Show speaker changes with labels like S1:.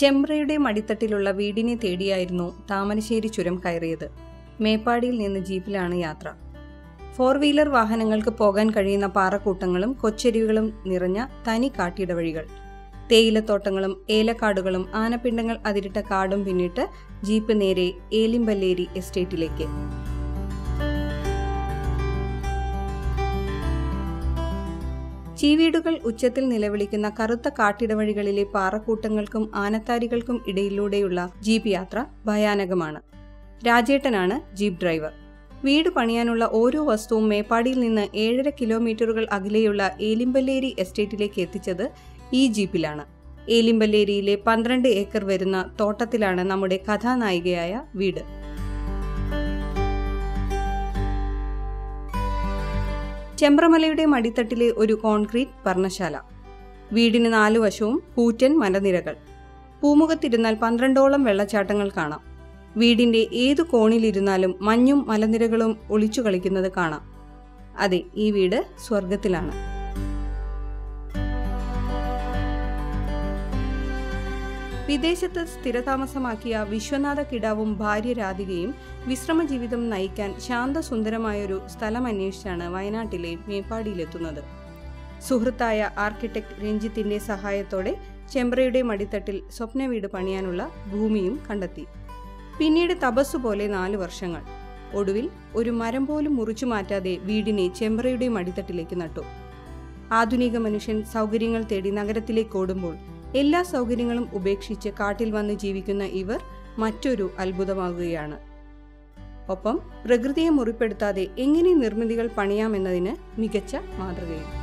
S1: ചെമ്പ്രയുടെ മടിത്തട്ടിലുള്ള വീടിനെ തേടിയായിരുന്നു താമരശ്ശേരി ചുരം കയറിയത്. മേപ്പാടിയിൽ നിന്ന് ജീപ്പിലാണ് യാത്ര. ഫോർ വീലർ വാഹനങ്ങൾക്ക് പോകാൻ കഴിയുന്ന പാറക്കൂട്ടങ്ങളും കൊച്ചരുവികളും നിറഞ്ഞ തനി കാട്ടിടവഴികൾ. തേയിലത്തോട്ടങ്ങളും ഏലക്കാടുകളും ആനപ്പിണ്ടങ്ങൾ അതിരിട്ട കാടും പിന്നിട്ട് ജീപ്പ് നേരെ ഏലിമ്പല്ലേരി എസ്റ്റേറ്റിലേക്ക്. ചീവീടുകൾ ഉച്ചത്തിൽ നിലവിളിക്കുന്ന കറുത്ത കാട്ടിടവഴികളിലെ പാറക്കൂട്ടങ്ങൾക്കും ആനത്താരികൾക്കും ഇടയിലൂടെയുള്ള ജീപ്പ് യാത്ര ഭയാനകമാണ്. രാജേട്ടനാണ് ജീപ്പ് ഡ്രൈവർ. വീട് പണിയാനുള്ള ഓരോ വസ്തുവും മേപ്പാടിയിൽ നിന്ന് ഏഴര കിലോമീറ്ററുകൾ അകലെയുള്ള ഏലിമ്പല്ലേരി എസ്റ്റേറ്റിലേക്ക് എത്തിച്ചത് ഈ ജീപ്പിലാണ്. ഏലിമ്പല്ലേരിയിലെ പന്ത്രണ്ട് ഏക്കർ വരുന്ന തോട്ടത്തിലാണ് നമ്മുടെ കഥാനായികയായ വീട്. ചെമ്പ്രമലയുടെ മടിത്തട്ടിലെ ഒരു കോൺക്രീറ്റ് പർണശാല. വീടിന് നാലു വശവും കൂറ്റൻ മലനിരകൾ പൂമുഖത്തിരുന്നാൽ പന്ത്രണ്ടോളം വെള്ളച്ചാട്ടങ്ങൾ കാണാം. വീടിന്റെ ഏതു കോണിലിരുന്നാലും മഞ്ഞും മലനിരകളും ഒളിച്ചു കളിക്കുന്നത് കാണാം. അതെ ഈ വീട് സ്വർഗത്തിലാണ് വിദേശത്ത് സ്ഥിരതാമസമാക്കിയ വിശ്വനാഥ കിടാവും ഭാര്യ രാധികയും വിശ്രമ ജീവിതം നയിക്കാൻ ശാന്തസുന്ദരമായൊരു സ്ഥലം അന്വേഷിച്ചാണ് വയനാട്ടിലെ മേപ്പാടിയിലെത്തുന്നത്. സുഹൃത്തായ ആർക്കിടെക്ട് രഞ്ജിത്തിന്റെ സഹായത്തോടെ ചെമ്പ്രയുടെ മടിത്തട്ടിൽ സ്വപ്ന വീട് പണിയാനുള്ള ഭൂമിയും കണ്ടെത്തി. പിന്നീട് തപസ്സു പോലെ നാലു വർഷങ്ങൾ. ഒടുവിൽ ഒരു മരം പോലും മുറിച്ചു മാറ്റാതെ വീടിനെ ചെമ്പ്രയുടെ മടിത്തട്ടിലേക്ക് നട്ടു. ആധുനിക മനുഷ്യൻ സൗകര്യങ്ങൾ തേടി നഗരത്തിലേക്ക് ഓടുമ്പോൾ എല്ലാ സൗകര്യങ്ങളും ഉപേക്ഷിച്ച് കാട്ടിൽ വന്ന് ജീവിക്കുന്ന ഇവർ മറ്റൊരു അത്ഭുതമാകുകയാണ്. ഒപ്പം പ്രകൃതിയെ മുറിപ്പെടുത്താതെ എങ്ങനെ നിർമ്മിതികൾ പണിയാമെന്നതിന് മികച്ച മാതൃകയും